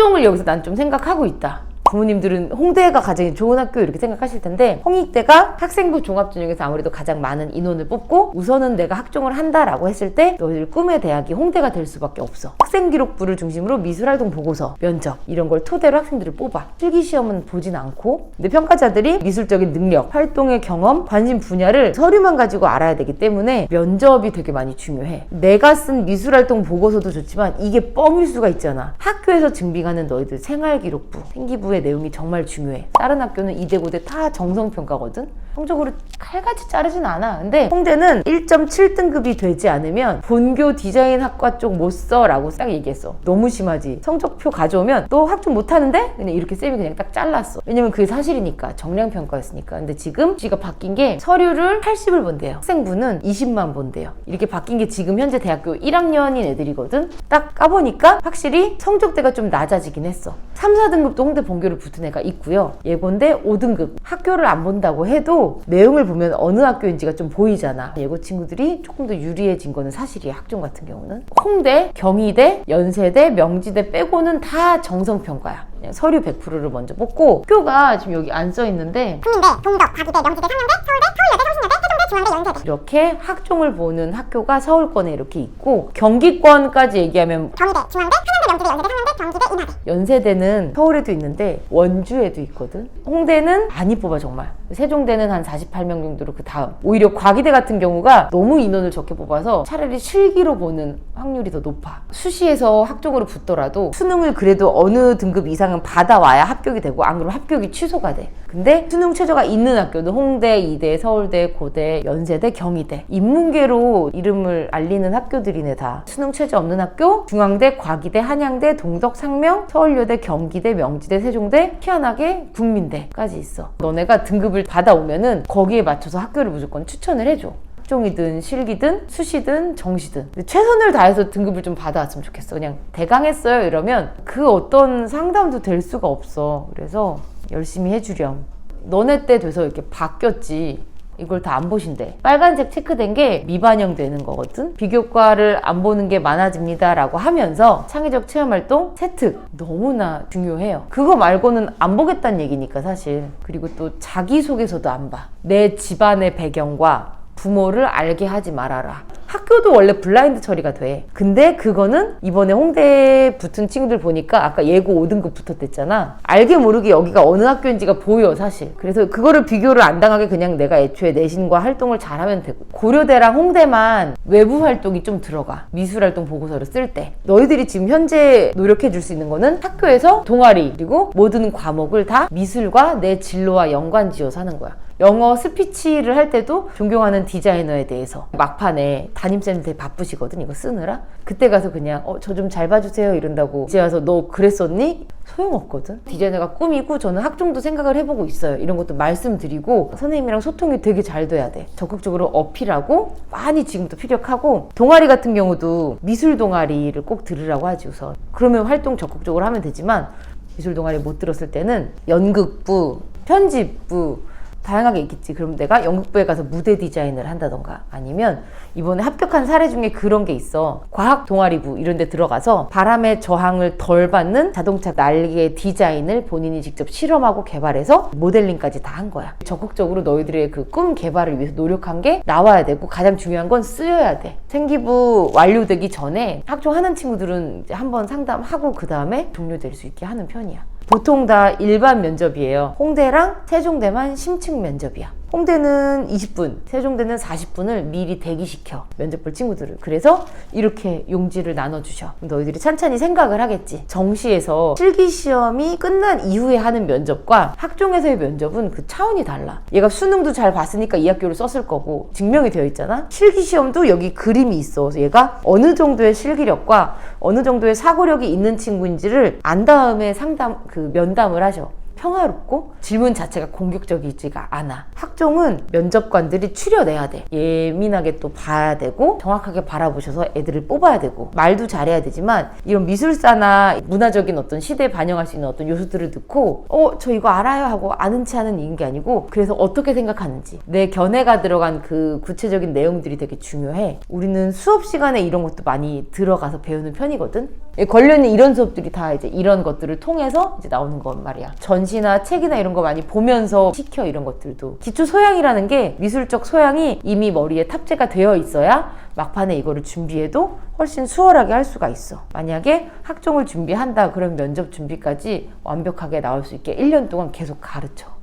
학종을 여기서 난 좀 생각하고 있다. 부모님들은 홍대가 가장 좋은 학교 이렇게 생각하실 텐데 홍익대가 학생부 종합 전형에서 아무래도 가장 많은 인원을 뽑고 우선은 내가 학종을 한다라고 했을 때 너희들 꿈의 대학이 홍대가 될 수밖에 없어. 학생 기록부를 중심으로 미술활동 보고서 면접 이런 걸 토대로 학생들을 뽑아. 필기 시험은 보진 않고 근데 평가자들이 미술적인 능력 활동의 경험 관심 분야를 서류만 가지고 알아야 되기 때문에 면접이 되게 많이 중요해. 내가 쓴 미술활동 보고서도 좋지만 이게 뻥일 수가 있잖아. 학교에서 증빙하는 너희들 생활기록부 생기부의 내용이 정말 중요해. 다른 학교는 이대 고대 다 정성평가거든 성적으로 칼같이 자르진 않아. 근데 홍대는 1.7등급이 되지 않으면 본교 디자인 학과 쪽 못 써라고 딱 얘기했어. 너무 심하지. 성적표 가져오면 너 학종 못하는데? 그냥 이렇게 쌤이 그냥 딱 잘랐어. 왜냐면 그게 사실이니까. 정량 평가였으니까. 근데 지금 지가 바뀐 게 서류를 80을 본대요. 학생부는 20만 본대요. 이렇게 바뀐 게 지금 현재 대학교 1학년인 애들이거든. 딱 까보니까 확실히 성적대가 좀 낮아지긴 했어. 3, 4등급도 홍대 본교를 붙은 애가 있고요. 예고인데 5등급. 학교를 안 본다고 해도 내용을 보면 어느 학교인지가 좀 보이잖아. 예고 친구들이 조금 더 유리해진 거는 사실이야 학종 같은 경우는. 홍대, 경희대, 연세대, 명지대 빼고는 다 정성평가야. 서류 100%를 먼저 뽑고 학교가 지금 여기 안 써 있는데 국민대, 동덕, 과기대, 명지대, 상명대, 서울대, 서울여대, 성신여대, 세종대, 중앙대, 연세대. 이렇게 학종을 보는 학교가 서울권에 이렇게 있고 경기권까지 얘기하면 경희대, 중앙대, 한양대, 명지대, 연세대, 상명대, 경기대, 인하대 연세대는 서울에도 있는데 원주에도 있거든. 홍대는 많이 뽑아 정말. 세종대는 한 48명 정도로 그 다음. 오히려 과기대 같은 경우가 너무 인원을 적게 뽑아서 차라리 실기로 보는 확률이 더 높아. 수시에서 학종으로 붙더라도 수능을 그래도 어느 등급 이상은 받아와야 합격이 되고 안 그러면 합격이 취소가 돼. 근데 수능 최저가 있는 학교는 홍대, 이대, 서울대, 고대, 연세대, 경희대. 인문계로 이름을 알리는 학교들이네 다. 수능 최저 없는 학교, 중앙대, 과기대, 한 양대, 동덕, 상명, 서울여대, 경기대, 명지대, 세종대, 희한하게 국민대까지 있어. 너네가 등급을 받아오면은 거기에 맞춰서 학교를 무조건 추천을 해줘. 학종이든 실기든 수시든 정시든. 최선을 다해서 등급을 좀 받아왔으면 좋겠어. 그냥 대강했어요 이러면 그 어떤 상담도 될 수가 없어. 그래서 열심히 해주렴. 너네 때 돼서 이렇게 바뀌었지 이걸 다 안 보신대. 빨간색 체크된 게 미반영 되는 거거든. 비교과를 안 보는 게 많아집니다. 라고 하면서 창의적 체험 활동 세특 너무나 중요해요. 그거 말고는 안 보겠다는 얘기니까 사실. 그리고 또 자기 소개서도 안 봐. 내 집안의 배경과 부모를 알게 하지 말아라. 학교도 원래 블라인드 처리가 돼. 근데 그거는 이번에 홍대에 붙은 친구들 보니까 아까 예고 5등급 붙었댔잖아. 알게 모르게 여기가 어느 학교인지가 보여, 사실. 그래서 그거를 비교를 안 당하게 그냥 내가 애초에 내신과 활동을 잘하면 되고. 고려대랑 홍대만 외부 활동이 좀 들어가. 미술 활동 보고서를 쓸 때. 너희들이 지금 현재 노력해 줄 수 있는 거는 학교에서 동아리, 그리고 모든 과목을 다 미술과 내 진로와 연관 지어서 하는 거야. 영어 스피치를 할 때도 존경하는 디자이너에 대해서 막판에 담임쌤들 되게 바쁘시거든 이거 쓰느라. 그때 가서 그냥 어 저 좀 잘 봐주세요. 이런다고. 이제 와서 너 그랬었니? 소용없거든. 디자이너가 꿈이고 저는 학종도 생각을 해보고 있어요. 이런 것도 말씀드리고 선생님이랑 소통이 되게 잘 돼야 돼. 적극적으로 어필하고 많이 지금부터 피력하고 동아리 같은 경우도 미술 동아리를 꼭 들으라고 하지 우선. 그러면 활동 적극적으로 하면 되지만 미술 동아리 못 들었을 때는 연극부 편집부 다양하게 있겠지. 그럼 내가 연극부에 가서 무대 디자인을 한다던가 아니면 이번에 합격한 사례 중에 그런 게 있어. 과학 동아리부 이런 데 들어가서 바람의 저항을 덜 받는 자동차 날개 디자인을 본인이 직접 실험하고 개발해서 모델링까지 다 한 거야. 적극적으로 너희들의 그 꿈 개발을 위해서 노력한 게 나와야 되고 가장 중요한 건 쓰여야 돼. 생기부 완료되기 전에 학종하는 친구들은 한번 상담하고 그 다음에 종료될 수 있게 하는 편이야. 보통 다 일반 면접이에요. 홍대랑 세종대만 심층 면접이야. 홍대는 20분, 세종대는 40분을 미리 대기시켜. 면접 볼 친구들을. 그래서 이렇게 용지를 나눠주셔. 너희들이 찬찬히 생각을 하겠지. 정시에서 실기시험이 끝난 이후에 하는 면접과 학종에서의 면접은 그 차원이 달라. 얘가 수능도 잘 봤으니까 이 학교를 썼을 거고, 증명이 되어 있잖아. 실기시험도 여기 그림이 있어. 그래서 얘가 어느 정도의 실기력과 어느 정도의 사고력이 있는 친구인지를 안 다음에 상담, 그 면담을 하셔. 평화롭고 질문 자체가 공격적이지가 않아. 학종은 면접관들이 추려내야 돼. 예민하게 또 봐야 되고 정확하게 바라보셔서 애들을 뽑아야 되고 말도 잘해야 되지만 이런 미술사나 문화적인 어떤 시대에 반영할 수 있는 어떤 요소들을 넣고 어 저 이거 알아요 하고 아는 체 하는 이게 아니고 그래서 어떻게 생각하는지 내 견해가 들어간 그 구체적인 내용들이 되게 중요해. 우리는 수업 시간에 이런 것도 많이 들어가서 배우는 편이거든. 예, 관련 이런 수업들이 다 이제 이런 것들을 통해서 이제 나오는 건 말이야. 전시나 책이나 이런 거 많이 보면서 시켜 이런 것들도. 기초 소양이라는 게 미술적 소양이 이미 머리에 탑재가 되어 있어야 막판에 이거를 준비해도 훨씬 수월하게 할 수가 있어. 만약에 학종을 준비한다 그럼 면접 준비까지 완벽하게 나올 수 있게 1년 동안 계속 가르쳐.